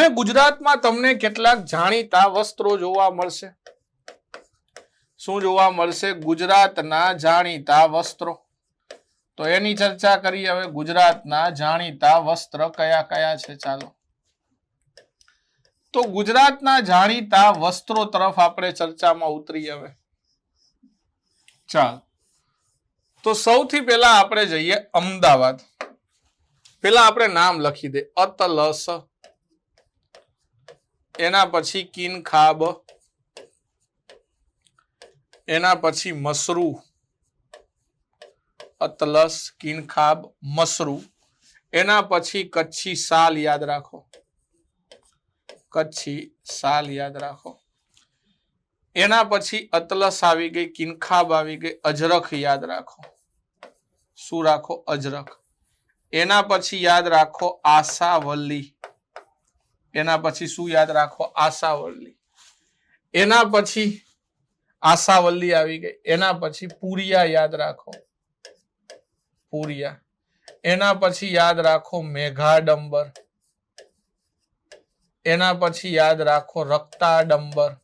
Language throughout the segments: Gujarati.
હવે ગુજરાતમાં તમને કેટલાક જાણીતા વસ્ત્રો જોવા મળશે? શું જોવા મળશે? ગુજરાતના જાણીતા વસ્ત્રો. તો એની ચર્ચા કરી હવે ગુજરાતના જાણીતા વસ્ત્ર કયા કયા છે? ચાલો. તો ગુજરાતના જાણીતા વસ્ત્રો તરફ આપણે ચર્ચામાં ઉતરી હવે. ચાલ. તો સૌથી પહેલા આપણે જઈએ અમદાવાદ. પેલા આપણે નામ લખી દે. અતલસ એના પછી કિનખાબ એના પછી મસરૂ, અતલસ કિનખાબ મસરૂ. એના પછી કચ્છી સાલ યાદ રાખો. કચ્છી સાલ યાદ રાખો. એના પછી અતલસ આવી ગઈ કિનખાબ આવી ગઈ, અજરખ યાદ રાખો. શું રાખો? અજરખ. એના પછી યાદ રાખો આશાવલ્લી. એના પછી શું યાદ રાખો? આશાવલ્લી. એના પછી આશાવલ્લી આવી ગઈ. એના પછી પુરિયા યાદ રાખો. પુરિયા. એના પછી યાદ રાખો મેઘાડંબર. એના પછી યાદ રાખો રક્તાડંબર.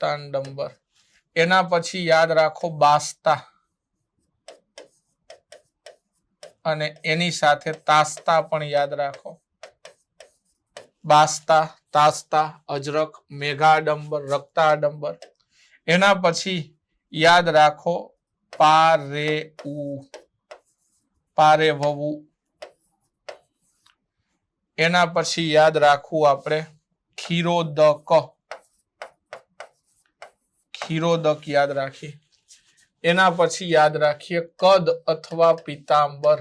તાંડંબર એના પછી યાદ રાખો બાસ્તા. અને એની સાથે તાસ્તા પણ યાદ રાખો. બાસ્તા, તાસ્તા અજરક મેઘાડંબર, રક્તાડંબર. એના પછી યાદ રાખો પારે ઉ પારે વવુ એના પછી યાદ રાખવું આપણે, ખીરોદક. ખીરોદક યાદ રાખીએ. એના પછી યાદ રાખીએ, કદ અથવા પિતાંબર.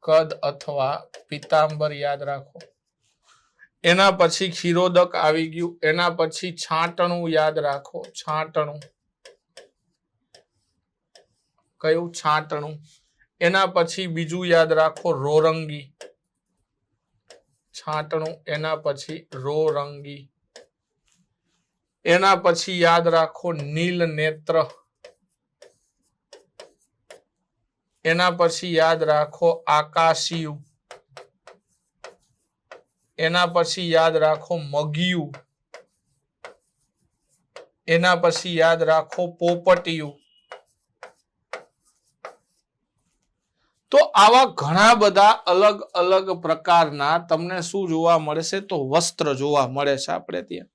કદ અથવા પિતાંબર યાદ રાખો. એના પછી ખીરોદક આવી ગયું. એના પછી છાંટણું યાદ રાખો. છાંટણું. કયું? છાંટણું. એના પછી બીજું યાદ રાખો. રોરંગી. છાંટણું. એના પછી રોરંગી. એના પછી યાદ રાખો. નીલ નેત્ર. એના પછી યાદ રાખો. આકાશિયું. એના પછી યાદ રાખો મગિયું. એના પછી યાદ રાખો પોપટિયું. તો આવા ઘણા બધા અલગ અલગ પ્રકારના તમને શું જોવા મળશે? તો વસ્ત્ર જોવા મળે છે આપણે ત્યાં.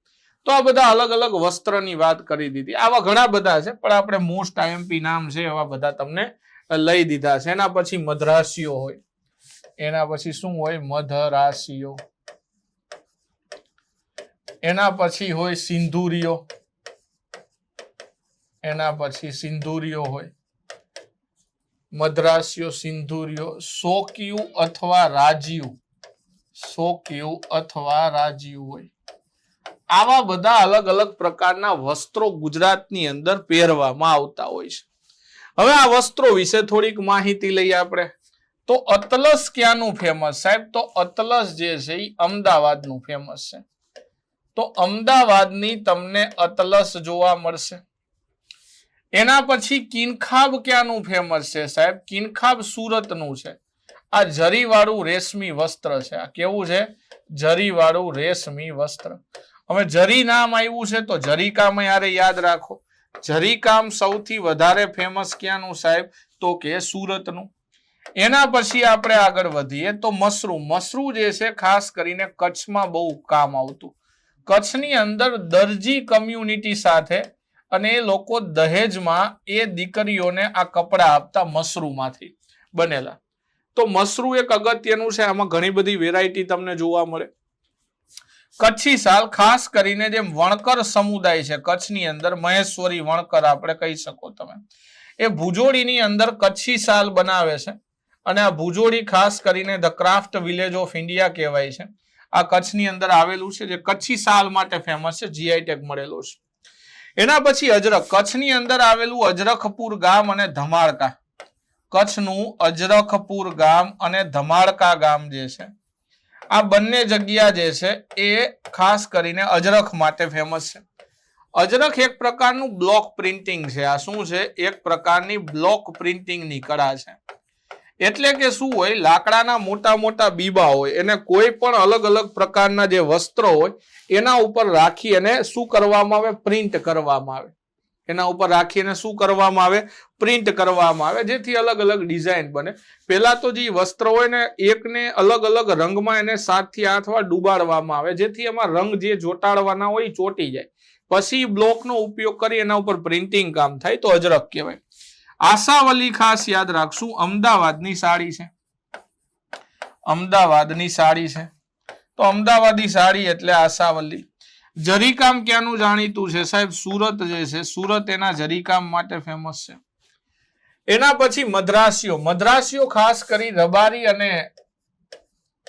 તો આ બધા અલગ અલગ વસ્ત્રની વાત કરી દીધી. આવા ઘણા બધા છે, પણ આપણે મોસ્ટ આઈએમપી નામ છે એવા બધા તમને લઈ દીધા છે. એના પછી મદ્રાસીઓ હોય. એના પછી શું હોય? મધરાસીઓ એના પછી હોય સિંધુરીઓ. એના પછી સિંધુરીઓ હોય. મદ્રાસીઓ સિંધુરીઓ. સોકિયું અથવા રાજીયું સોકિયું અથવા રાજીયું હોય. આવા બધા અલગ અલગ પ્રકારના વસ્ત્રો ગુજરાતની અંદર પહેરવામાં આવતા હોય છે. હવે આ વસ્ત્રો વિશે થોડીક માહિતી લઈએ આપણે. તો અતલસ ક્યાંનું ફેમસ સાહેબ, તો અતલસ જે છે એ અમદાવાદનું ફેમસ છે. તો અમદાવાદની તમને અતલસ જોવા મળશે. એના પછી કિનખાબ ક્યાંનું ફેમસ છે સાહેબ? કિનખાબ સુરતનું છે. આ જરીવાળું રેશમી વસ્ત્ર છે. આ કેવું છે? જરીવાળું રેશમી વસ્ત્ર. હવે જરી નામ આવ્યું છે તો જરી કામ યારે યાદ રાખો. જરી કામ સૌથી વધારે ફેમસ ક્યાંનું સાહેબ? તો કે સુરતનું. એના પછી આપણે આગળ વધીએ તો મશરૂ મશરૂ જે છે ખાસ કરીને કચ્છમાં બહુ કામ આવતું. કચ્છની અંદર દરજી કમ્યુનિટી સાથે અને એ લોકો દહેજમાં એ દીકરીઓને આ કપડા આપતા મશરૂમાંથી બનેલા. તો મશરૂ એક અગત્યનું છે, આમાં ઘણી બધી વેરાયટી તમને જોવા મળે. કચ્છી સાલ ખાસ કરીને જેમ વણકર સમુદાય છે, કચ્છની અંદર મહેશ્વરી વણકર આપણે કહી શકો તમે. એ ભુજોડીની અંદર કચ્છી સાલ બનાવે છે અને આ ભુજોડી ખાસ કરીને the craft village of India કહેવાય છે. આ કચ્છની અંદર આવેલું છે, જે કચ્છી સાલ માટે ફેમસ છે જીઆઈ ટેગ મળેલો છે. એના પછી અજરખ. કચ્છની અંદર આવેલું અજરખપુર ગામ અને ધમાળકા કચ્છનું અજરખપુર ગામ અને ધમાળકા ગામ જે છે, આ બંને જગ્યા જે છે, એ ખાસ કરીને અજરખ માટે ફેમસ છે. અજરખ એક પ્રકારનું બ્લોક પ્રિન્ટિંગ છે. આ શું છે? એક પ્રકારની બ્લોક પ્રિન્ટિંગની કળા છે. એટલે કે શું હોય, લાકડાના મોટા મોટા બીબા હોય, એને કોઈ પણ અલગ અલગ પ્રકારના જે વસ્ત્ર હોય, એના ઉપર રાખી અને શું કરવામાં આવે? પ્રિન્ટ કરવામાં આવે. એના ઉપર રાખીને શું કરવામાં આવે? પ્રિન્ટ કરવામાં આવે. જેથી અલગ અલગ ડિઝાઇન બને. પહેલા તો જે વસ્ત્ર હોય ને, એકને અલગ અલગ રંગમાં એને સાતથી આઠવા ડુબાડવામાં આવે. જેથી એમાં રંગ જે ચોંટાડવાના હોય એ ચોંટી જાય. પછી બ્લોકનો ઉપયોગ કરી એના ઉપર પ્રિન્ટિંગ કામ થાય. તો અજરક કહેવાય. આશાવલી ખાસ યાદ રાખશું. અમદાવાદની સાડી છે. અમદાવાદની સાડી છે. તો અમદાવાદી સાડી એટલે આશાવલી. જરીકામ ક્યાંનું જાણીતું છે? સાહેબ, સુરત જે છે, સુરત એના જરીકામ માટે ફેમસ છે. એના પછી મદ્રાસીઓ. મદ્રાસીઓ ખાસ કરી રબારી અને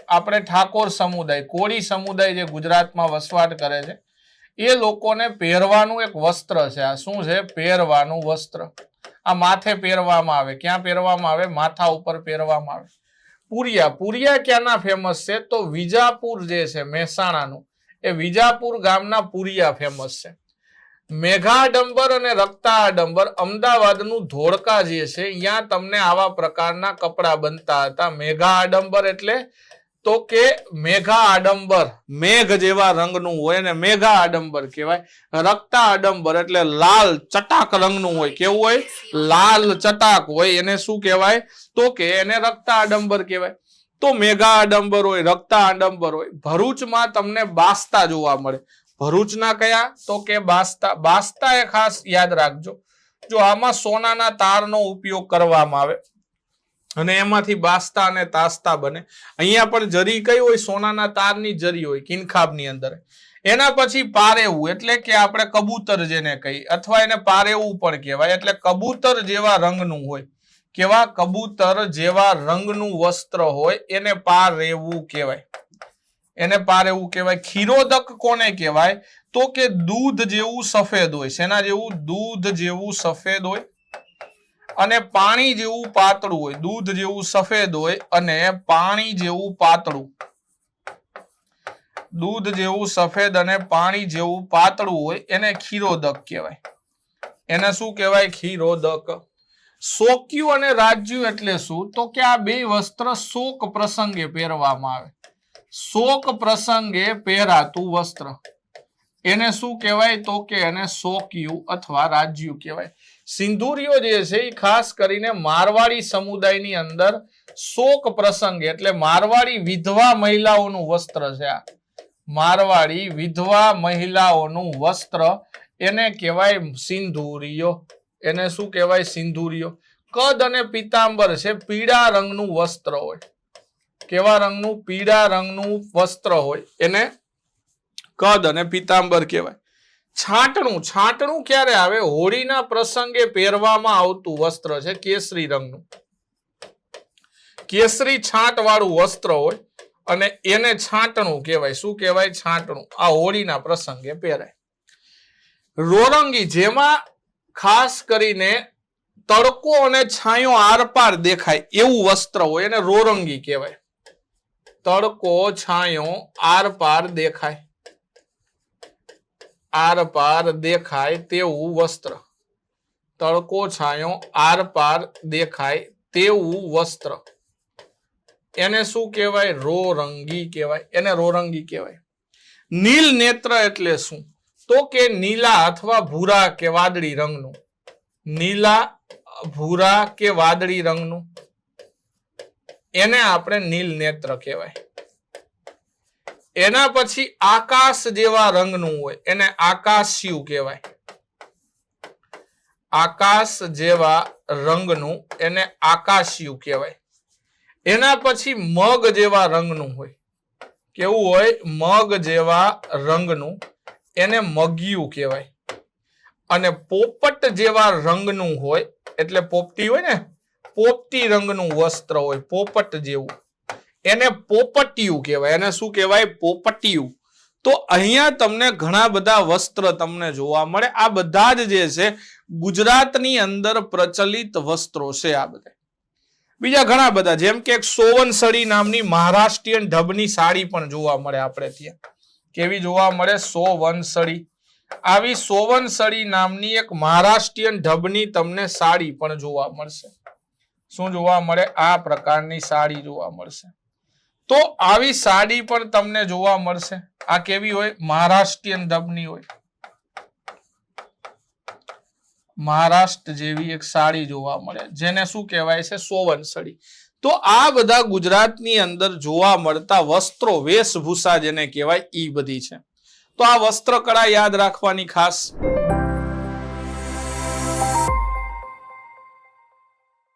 આપણે ઠાકોર સમુદાય, કોળી સમુદાય જે ગુજરાતમાં વસવાટ કરે છે, એ લોકોને પહેરવાનું એક વસ્ત્ર છે. આ શું છે? પહેરવાનું વસ્ત્ર. આ માથે પહેરવામાં આવે. ક્યાં પહેરવામાં આવે? માથા ઉપર પહેરવામાં આવે. પુરિયા. પુરિયા ક્યાંના ફેમસ છે? તો વિજાપુર જે છે, મહેસાણાનું. એ વિજાપુર ગામના પુરિયા ફેમસ છે. મેઘાડંબર અને રક્તાડંબર અમદાવાદનું ધોળકા જે છે અહીંયા તમને આવા પ્રકારના કપડાં બનતા હતા. મેઘા આડંબર એટલે તો કે મેઘા આડંબર. મેઘ જેવા રંગનું હોય ને મેઘા આડંબર કહેવાય. રક્તા આડંબર એટલે લાલ ચટાક રંગનું હોય. કેવું હોય? લાલ ચટાક હોય. એને શું કહેવાય? તો કે એને રક્તા આડંબર કહેવાય. તો મેઘા આડંબર હોય, રક્તા આડંબર હોય. ભરૂચમાં તમને બાસ્તા જોવા મળે. ભરૂચના કયા? તો કે બાસ્તા. બાસ્તા એ ખાસ યાદ રાખજો. જો આમાં સોનાના તારનો ઉપયોગ કરવામાં આવે. અને એમાંથી બાસ્તા અને તાસ્તા બને. અહીંયા પણ જરી કઈ હોય? સોનાના તારની જરી હોય, કિનખાબની અંદર. એના પછી પારેવું, એટલે કે આપણે કબૂતર જેને કહી અથવા એને પારેવું પણ કહેવાય. એટલે કબૂતર જેવા રંગનું હોય, કેવા? કબૂતર જેવા રંગનું વસ્ત્ર હોય, એને પારેવું કહેવાય. એને પારેવું કહેવાય. ખીરોદક કોને કહેવાય? તો કે દૂધ જેવું સફેદ હોય. શેના જેવું? દૂધ જેવું સફેદ હોય. અને પાણી જેવું પાતળું હોય, દૂધ જેવું સફેદ હોય અને પાણી જેવું પાતળું. દૂધ જેવું સફેદ અને પાણી જેવું પાતળું હોય, એને ખીરોદક કહેવાય. એને શું કહેવાય? ખીરોદક. સોક્યું અને રાજ્યું એટલે શું? તો કે આ બે વસ્ત્ર શોક પ્રસંગે પહેરવામાં આવે. શોક પ્રસંગે પહેરાતું વસ્ત્ર. એને શું કહેવાય? તો કે એને શોક્યું અથવા રાજ્યું કહેવાય. સિંધુરીઓ જે છે એ ખાસ કરીને મારવાડી સમુદાયની અંદર શોક પ્રસંગ એટલે મારવાડી વિધવા મહિલાઓનું વસ્ત્ર છે આ. મારવાડી વિધવા મહિલાઓનું વસ્ત્ર એને કહેવાય સિંધુરીઓ. એને શું કહેવાય સિંધુરીઓ? કદ અને પિતાંબર છે, પીળા રંગનું વસ્ત્ર હોય. કેવા રંગનું? પીળા રંગનું વસ્ત્ર હોય. એને કદ અને પિતાંબર કહેવાય. છાંટણું છાંટણું ક્યારે આવે? હોળીના પ્રસંગે પહેરવામાં આવતું વસ્ત્ર છે કેસરી રંગનું. કેસરી છાંટ વાળું વસ્ત્ર હોય અને એને છાંટણું કહેવાય. શું કહેવાય? છાંટણું. આ હોળીના પ્રસંગે પહેરાય. રોરંગી જેમાં ખાસ કરીને તડકો અને છાંયો આરપાર દેખાય એવું વસ્ત્ર હોય એને રોરંગી કહેવાય. તડકો, છાંયો આરપાર દેખાય. આરપાર દેખાય તેવું વસ્ત્ર. તડકો છાંયો આરપાર દેખાય તેવું વસ્ત્ર. એને શું કહેવાય? રોરંગી કહેવાય. એને રોરંગી કહેવાય. નીલ નેત્ર એટલે શું? તો કે નીલા અથવા ભૂરા કે વાદળી રંગનું. નીલા, ભૂરા કે વાદળી રંગનું. એને આપણે નીલ નેત્ર કહેવાય. એના પછી આકાશ જેવા રંગનું હોય, એને આકાશિયું કહેવાય? આકાશ જેવા રંગનું એને આકાશિયું કહેવાય? એના પછી મગ જેવા રંગનું હોય. કેવું હોય? મગ જેવા રંગનું એને મગિયું કહેવાય. અને પોપટ જેવા રંગનું હોય, એટલે પોપટી હોય ને, પોપટી રંગનું વસ્ત્ર હોય, પોપટ જેવું. એને પોપટિયું કહેવાય. એને શું કહેવાય? પોપટિયું. તો અહીંયા તમને ઘણા બધા વસ્ત્ર તમને જોવા મળે. આ બધા જ જે છે, ગુજરાતની અંદર પ્રચલિત વસ્ત્રો છે આ બધા. બીજા ઘણા બધા, જેમ કે એક સોવનસળી નામની મહારાષ્ટ્રીયન ઢબની સાડી પણ જોવા મળે આપણે ત્યાં. કેવી જોવા મળે? સોવનસળી આવી સોવનસળી નામની એક મહારાષ્ટ્રીયન ઢબની તમને સાડી પણ જોવા મળશે. શું જોવા મળે? આ પ્રકારની સાડી જોવા મળશે. તો આવી સાડી પણ તમને જોવા મળશે. આ કેવી હોય? મહારાષ્ટ્રીયન દબની હોય. મહારાષ્ટ્ર જેવી એક સાડી જોવા મળે, જેને શું કહેવાય છે? સોવન સાડી તો આ બધા ગુજરાતની અંદર જોવા મળતા વસ્ત્રો, વેશભૂષા જેને કહેવાય, ઈ બધી છે. તો આ વસ્ત્ર કળા યાદ રાખવાની ખાસ